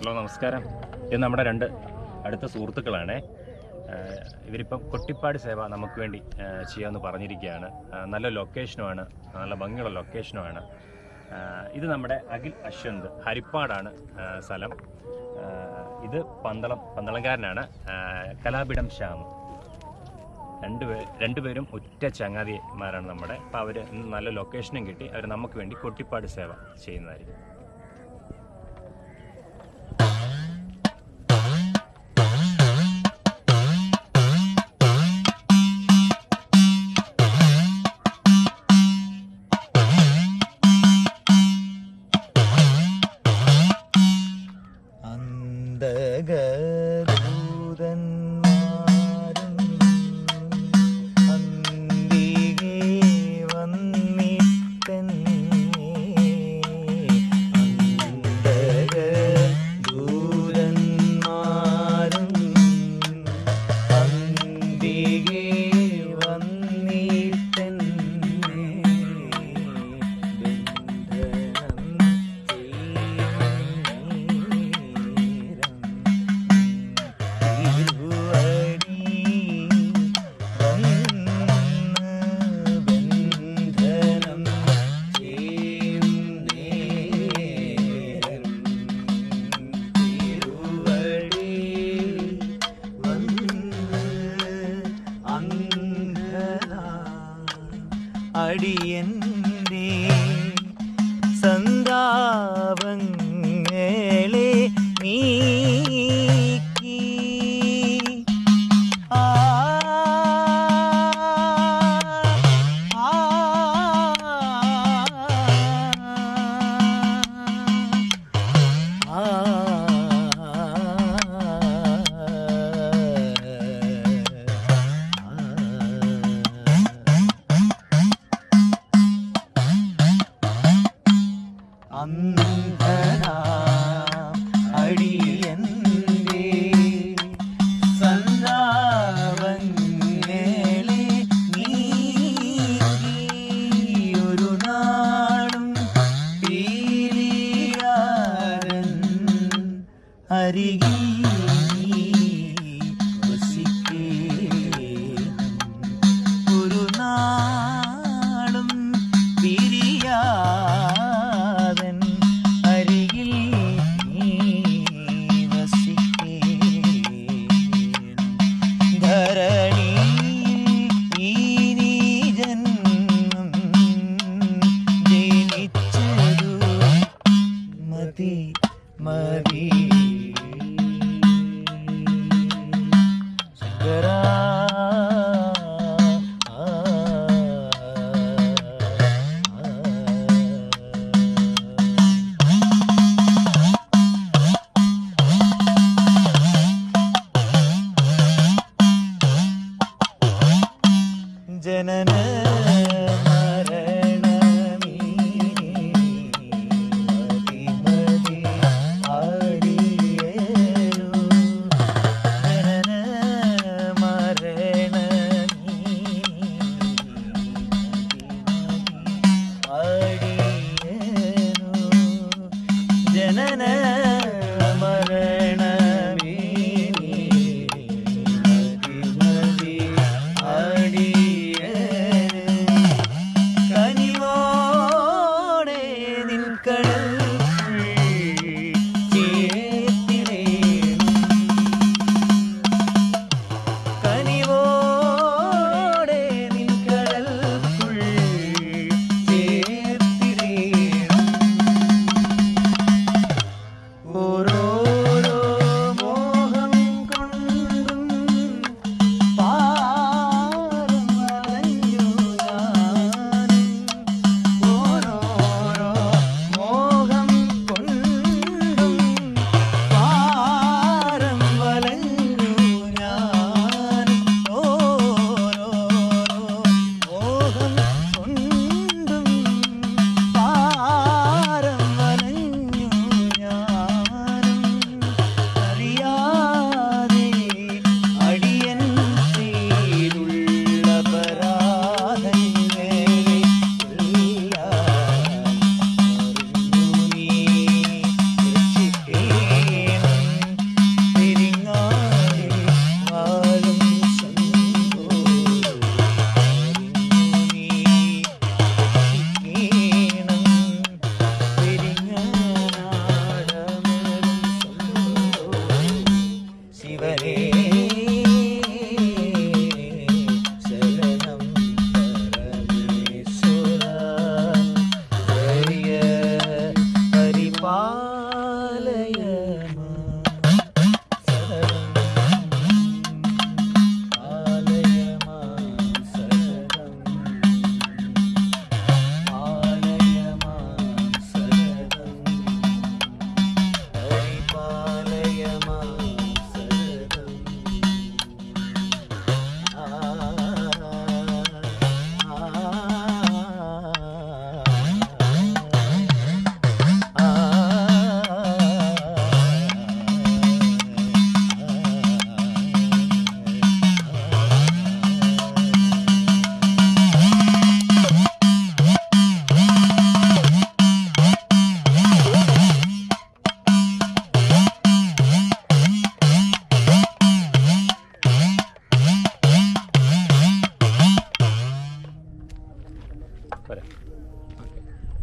Hello നമസ്കാരം. ഇത് നമ്മുടെ രണ്ട് അടുത്ത സുഹൃത്തുക്കളാണ്. ഇവരിപ്പം കൊട്ടിപ്പാടി സേവ നമുക്ക് വേണ്ടി ചെയ്യാമെന്ന് പറഞ്ഞിരിക്കുകയാണ്. നല്ല ലൊക്കേഷനുമാണ് നല്ല ഭംഗിയുള്ള ലൊക്കേഷനുമാണ് ഇത് നമ്മുടെ അഖിൽ അശ്വന്ത് ഹരിപ്പാടാണ് സ്ഥലം. ഇത് പന്തളം പന്തളംകാരനാണ്. കലാപിടം ശ്യാം. രണ്ടുപേ രണ്ടുപേരും ഒറ്റ ചങ്ങാതിമാരാണ് നമ്മുടെ. അപ്പോൾ അവർ നല്ല ലൊക്കേഷനും കിട്ടി. അവർ നമുക്ക് വേണ്ടി കൊട്ടിപ്പാട് സേവ ചെയ്യുന്നതായിരിക്കും. அடியன் அந்தனா அடியே.